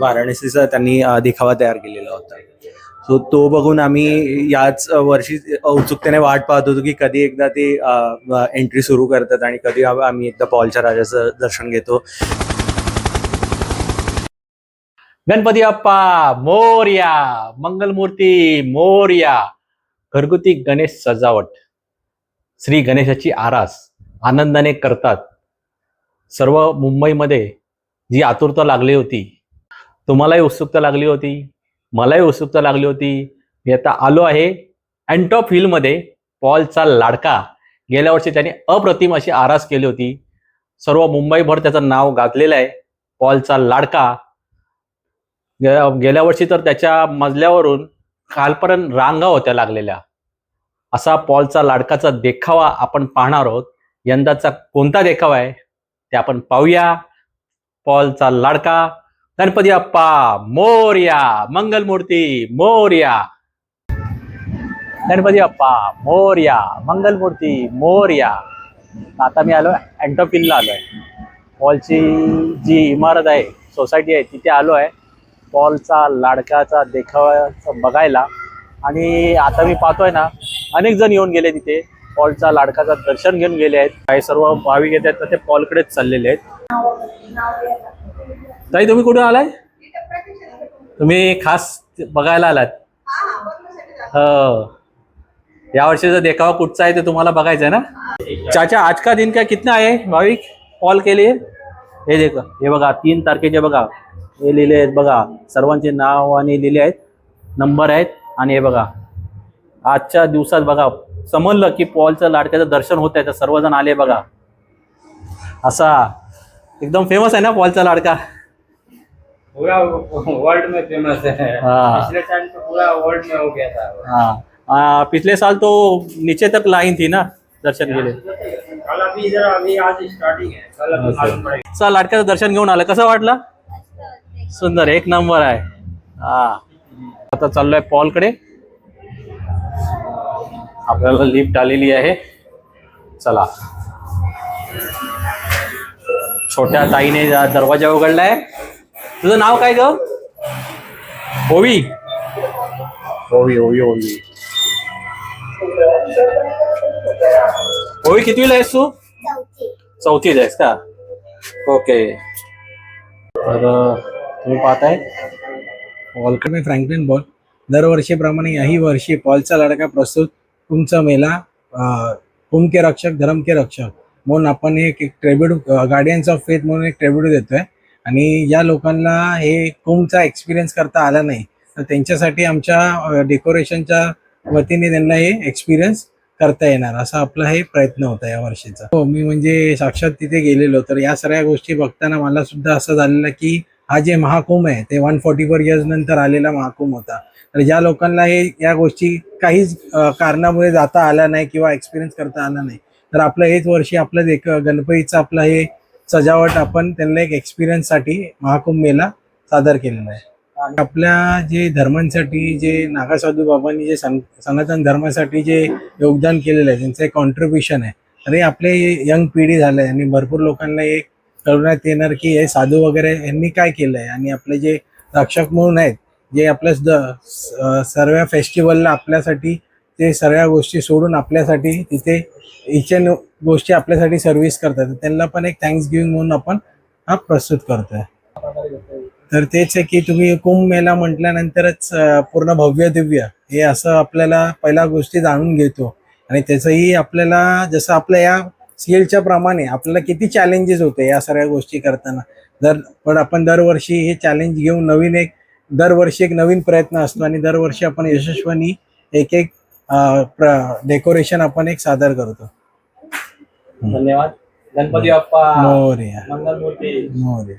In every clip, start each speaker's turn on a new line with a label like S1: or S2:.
S1: वाराणसीचा त्यांनी देखावा तयार केलेला होता. सो तो बघून आम्ही याच वर्षी उत्सुकतेने वाट पाहत होतो की कधी एकदा ते एंट्री सुरू करतात आणि कधी आम्ही एकदा पॉलच्या राजाचं दर्शन घेतो.
S2: गणपती अप्पा मोर्या मंगलमूर्ती मोर्या घरगुती गणेश सजावट श्री गणेशाची आरास आनंदाने करतात. सर्व मुंबईमध्ये जी आतुरता लागली होती तुम्हालाही उत्सुकता लागली होती मलाही उत्सुकता लागली होती. मी आता आलो आहे अँटॉप हिलमध्ये पॉलचा लाडका. गेल्या वर्षी त्याने अप्रतिम अशी आरास केली होती. सर्व मुंबईभर त्याचं नाव गाजलेलं आहे पॉलचा लाडका. गेल्या वर्षी तर त्याच्या मजल्यावरून कालपर्यंत रांगा होत्या लागलेल्या. असा पॉलचा लाडकाचा देखावा आपण पाहणार आहोत. यंदाचा कोणता देखावा आहे ते आपण पाहूया. पॉलचा लाडका गणपती अप्पा मोर्या मंगलमूर्ती मोर्या. गणपती अप्पा मोर्या मंगलमूर्ती मोर्या. आता मी आलो अँटोपिनला आलो आहे पॉलची जी इमारत आहे सोसायटी आहे तिथे आलो आहे पॉलचा लाडकाचा देखावाचा बघायला. आणि आता मी पाहतोय ना अनेक जण येऊन गेले तिथे. पॉलचा लाडकाचा दर्शन घेऊन गेले आहेत. काही सर्व भाविक येत आहेत तर ते पॉलकडेच चाललेले आहेत. ताई तुम्ही कुठे आलाय? तुम्ही खास बघायला आलात? हो या वर्षीचा देखावा कुठचा आहे ते तुम्हाला बघायचं आहे ना? चाचा आज का दिन का कितना आहे? भाविक पॉल के लिए हे देख हे बघा तीन तारखेचे बघा. हे लिहिले आहेत बघा सर्वांचे नाव आणि लिहिले आहेत नंबर आहेत आणि हे बघा. आजच्या दिवसात बघा समजलं की पॉलचं लाडक्याचं दर्शन होत आहे तर सर्वजण आले बघा. असा एकदम फेमस आहे ना पॉलचा लाडका?
S3: पूरा वर्ल्ड में फेमस है।
S2: हाँ।
S3: पिछले टाइम तो पूरा वर्ल्ड में हो गया था।
S2: हाँ। आ, पिछले साल तो नीचे तक लाइन थी ना दर्शन के लिए।
S3: कल अभी इधर अभी आज स्टार्टिंग है। कल अभी मालूम पड़ेगा।
S2: चा लाडक्याचं दर्शन घेऊन आलं. कसं वाटलं? सुंदर एक नंबर आहे. हा. आता चाललोय पॉलकडे. आपल्याला लिफ्ट आलेली आहे. चला. छोट्या ताईने जा- दरवाजा उघडलाय. तुझं नाव काय ग? ओवी ओवी ओवी ओवी ओवी कितवीला आहेस तू? चौथीत आहेस का? ओके. तर तुम्ही पाहताय.
S1: पॉलकडे मी फ्रँकलिन बॉल. दरवर्षीप्रमाणे याही वर्षी पॉलचा लडका प्रस्तुत तुमचा मेला कुंभ के रक्षक धर्म के रक्षक म्हणून आपण एक एक ट्रेब्यूट गार्डियन्स ऑफ फेथ म्हणून एक ट्रेब्यूट देतोय. आणि ज्या लोकांना हे कुंभचा एक्सपिरियन्स करता आला नाही. तर त्यांच्यासाठी आमच्या डेकोरेशनच्या वतीने त्यांना हे एक्सपिरियन्स करता येणार. असा आपला हे प्रयत्न होता या वर्षीचा. हो मी म्हणजे साक्षात तिथे गेलेलो. तर या सगळ्या गोष्टी बघताना मला सुद्धा असं झालेलं की हा जे महाकुंभ आहे ते वन फोर्टी फोर इयर्स नंतर आलेला महाकुंभ होता. तर ज्या लोकांना हे या गोष्टी काहीच कारणामुळे जाता आल्या नाही किंवा एक्सपिरियन्स करता आला नाही. तर आपलं हेच वर्षी आपलं एक गणपतीचं आपलं हे सजावट आपण त्यांना एक एक्सपिरियन्ससाठी महाकुंभ मेला सादर केलेला आहे. आपल्या जे धर्मांसाठी जे नागासाधू बाबांनी जे सन सनातन धर्मासाठी जे योगदान केलेलं आहे त्यांचं एक कॉन्ट्रीब्युशन आहे अरे हे आपले यंग पिढी झालं आहे आणि भरपूर लोकांना हे कळवण्यात येणार की हे साधू वगैरे यांनी काय केलं आहे आणि आपले जे रक्षक म्हणून आहेत जे आपल्या द- सर्व फेस्टिवलला आपल्यासाठी ते सगळ्या गोष्टी सोडून आपल्यासाठी तिथे इच अँड गोष्टी आपल्यासाठी सर्व्हिस करतात. त्यांना पण एक थँक्स गिव्हिंग म्हणून आपण हा प्रस्तुत करतोय. तर तेच आहे की तुम्ही कुंभ मेला म्हटल्यानंतरच पूर्ण भव्य दिव्य हे असं आपल्याला पहिल्या गोष्टी जाणून घेतो. आणि त्याचंही आपल्याला जसं आपल्या या स्किलच्या प्रमाणे आपल्याला किती चॅलेंजेस होते या सगळ्या गोष्टी करताना. दर पण आपण दरवर्षी हे चॅलेंज घेऊन नवीन एक दरवर्षी एक नवीन प्रयत्न असतो आणि दरवर्षी आपण यशस्वीनी एक एक डेकोरेशन आपण एक सादर करतो.
S2: धन्यवाद. गणपती बाप्पा.
S1: मोरया.
S2: मंगलमूर्ती
S1: मोरया.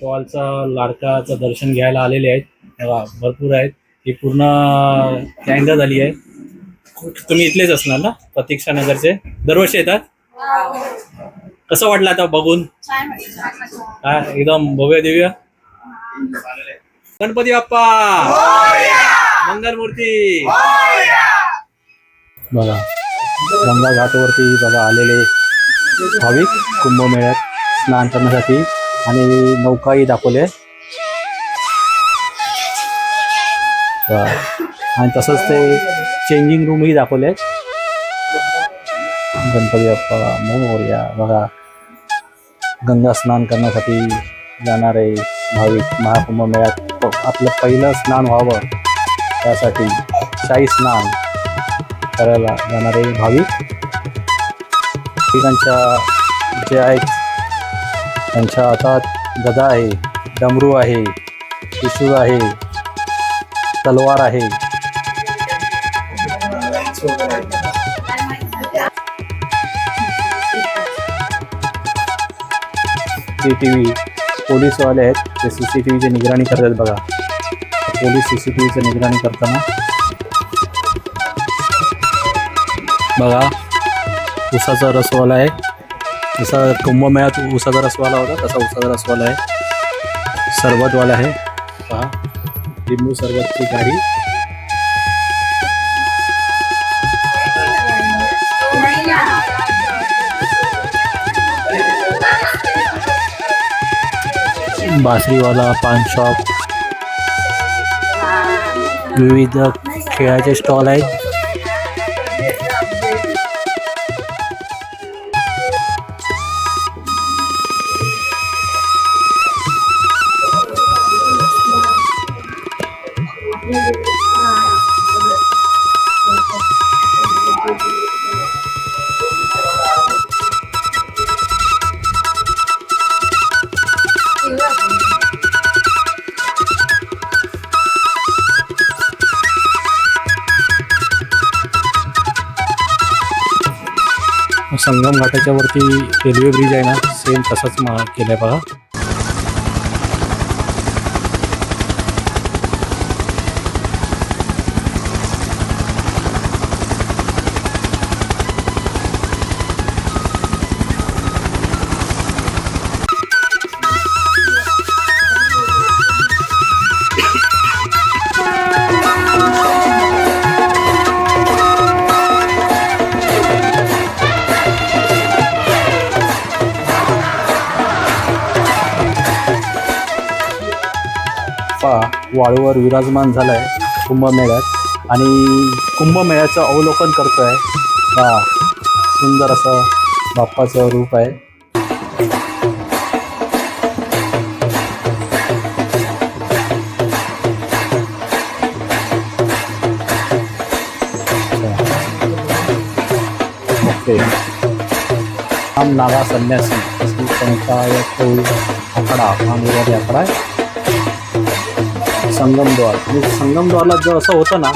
S2: पॉलचा लाडकाचं दर्शन घ्यायला आलेले आहेत. भरपूर आहेत. ही पूर्ण गँग झाली आहे. तुम्ही इथलेच असणार ना? प्रतीक्षा नगरचे. दरवर्षी येतात? कसं वाटलं आता बघून? हा एकदम भव्य दिव्य. गणपती बाप्पा! मंगलमूर्ती. बघा गंगा घाटवरती बघा आलेले भाविक कुंभमेळ्यात स्नान करण्यासाठी आणि नौकाही दाखवले. आणि तसंच ते चेंजिंग रूमही दाखवले. गणपती बाप्पा मोर्या बघा. गंगा स्नान करण्यासाठी जाणारे भाविक महाकुंभमेळ्यात आपलं पहिलं स्नान व्हावं. त्यासाठी शाही स्नान करायला जाणारे भाविक. ठिकाणच्या जे आहेत त्यांच्या हातात गदा आहे डमरू आहे त्रिशूळ आहे तलवार आहे. सी टी व्ही पोलीसवाले आहेत ते सी सी टी व्हीची निगराणी करतात बघा. पोलीस सी सी टी निगराणी करताना. बघा उसाचा रसवाला आहे. जसा कुंभमेळ्यात उसाचा रसवाला होता तसा उसाचा रसवाला आहे. सरबतवाला आहे. पहा लिंबू सरबतची गाडी. बासरीवाला पान shop. विविध खेळाचे स्टॉल आहेत Sangam घाटाच्या वरती रेल्वे ब्रिज आहे ना सेम तसंच मा केलं आहे बघा. बाप्पा वाळूवर विराजमान झाला आहे कुंभमेळ्यात. आणि कुंभमेळ्याचं अवलोकन करतो आहे हा सुंदर असं बाप्पाचं रूप आहे. नागा संन्यासी. श्री पंचायत आकडा. हा निराधी आकडा आहे. संगमद्वार. आणि संगमद्वारला जर असं होतं ना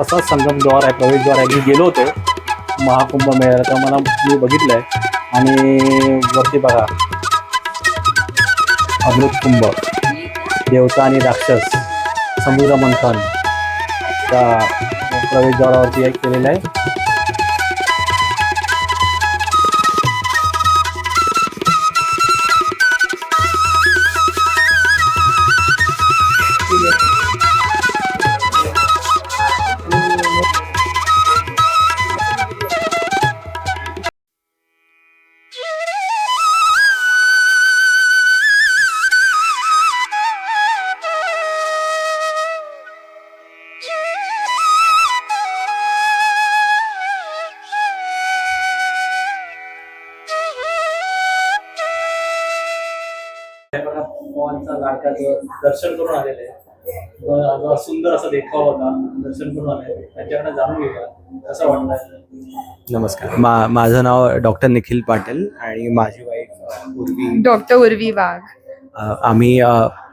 S2: तसाच संगमद्वार आहे प्रवेशद्वार आहे. मी गेलो होतो महाकुंभ मेळ्याला तर मला मी बघितलं आहे आणि वरती बघा. अमृत कुंभ. देवता आणि राक्षस. समुद्र मंथन. त्या प्रवेशद्वारावरती एक केलेलं आहे. पवानचा लाडकाचं दर्शन करून आलेले आहे सुंदर असा देखाव होता दर्शन करून आले त्यांच्याकडे जाणून घेऊया. कसं वाटलं
S4: नमस्कार. मा माझं नाव डॉक्टर निखिल पाटील आणि माझी वाईफ पूर्वी
S5: डॉक्टर उर्वी वाघ.
S4: आम्ही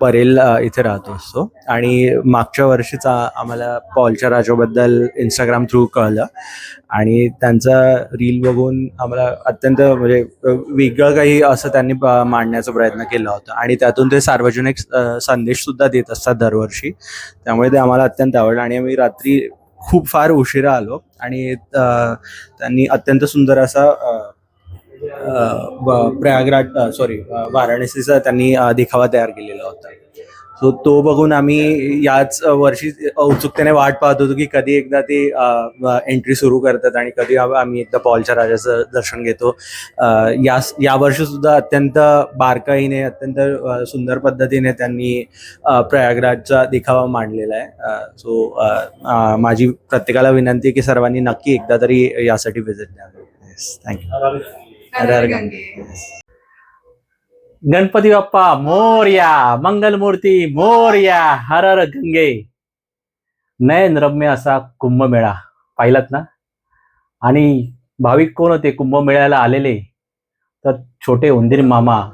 S4: परेल इथे राहतो असतो. आणि मागच्या वर्षीचा आम्हाला पॉलच्या राजोबद्दल इंस्टाग्राम थ्रू कळलं. आणि त्यांचा रील बघून आम्हाला अत्यंत म्हणजे वेगळं काही असं त्यांनी मांडण्याचा प्रयत्न केला होता. आणि त्यातून ते सार्वजनिक संदेश सुद्धा देत असतात दरवर्षी. त्यामुळे ते आम्हाला अत्यंत आवडलं. आणि आम्ही रात्री खूप फार उशिरा आलो. आणि त्यांनी अत्यंत सुंदर असा प्रयागराज सॉरी वाराणसीचा त्यांनी देखावा तयार केलेला होता. सो तो बघून आम्ही याच वर्षी उत्सुकतेने वाट पाहत होतो की कधी एकदा ते एंट्री सुरू करतात आणि कधी आम्ही एकदा पॉलच्या राजाचं दर्शन घेतो. या वर्षी सुद्धा अत्यंत बारकाईने अत्यंत सुंदर पद्धतीने त्यांनी प्रयागराजचा देखावा मांडलेला आहे. सो माझी प्रत्येकाला विनंती आहे की सर्वांनी नक्की एकदा तरी यासाठी व्हिजिट द्यावी थँक्यू
S2: गणपती बाप्पा मोर्या मंगलमूर्ती मोर्या हर हर गंगे. नयन रम्य असा कुंभमेळा. पाहिलात ना? आणि भाविक कोण होते? कुंभमेळ्याला आलेले. तर छोटे उंदीर मामा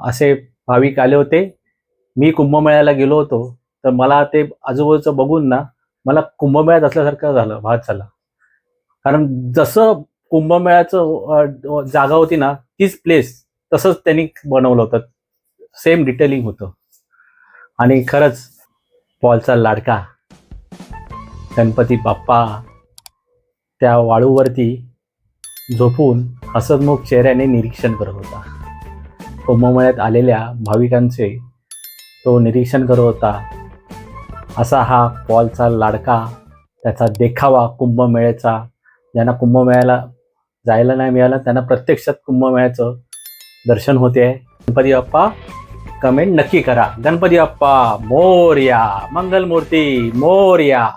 S2: असे भाविक आले होते. मी कुंभमेळ्याला गेलो होतो. तर मला ते आजूबाजूचं बघून ना मला कुंभमेळ्यात असल्यासारखं झालं भात झाला. कारण जसं कुंभमेळ्याचं जागा होती ना तीच प्लेस तसंच त्यांनी बनवलं होतं. सेम डिटेलिंग होतं. आणि खरंच पॉलचा लाडका गणपती बाप्पा त्या वाळूवरती झोपून हसतमुख चेहऱ्याने निरीक्षण करत होता. कुंभमेळ्यात आलेल्या भाविकांचे तो निरीक्षण करत होता. असा हा पॉलचा लाडका त्याचा देखावा कुंभमेळ्याचा ज्यांना कुंभमेळ्याला जायला नाही मिळालं. त्यांना प्रत्यक्षात कुंभमेळ्याचं दर्शन होते. गणपती बाप्पा कमेंट नक्की करा. गणपती बाप्पा मोर्या मंगलमूर्ती मोर्या.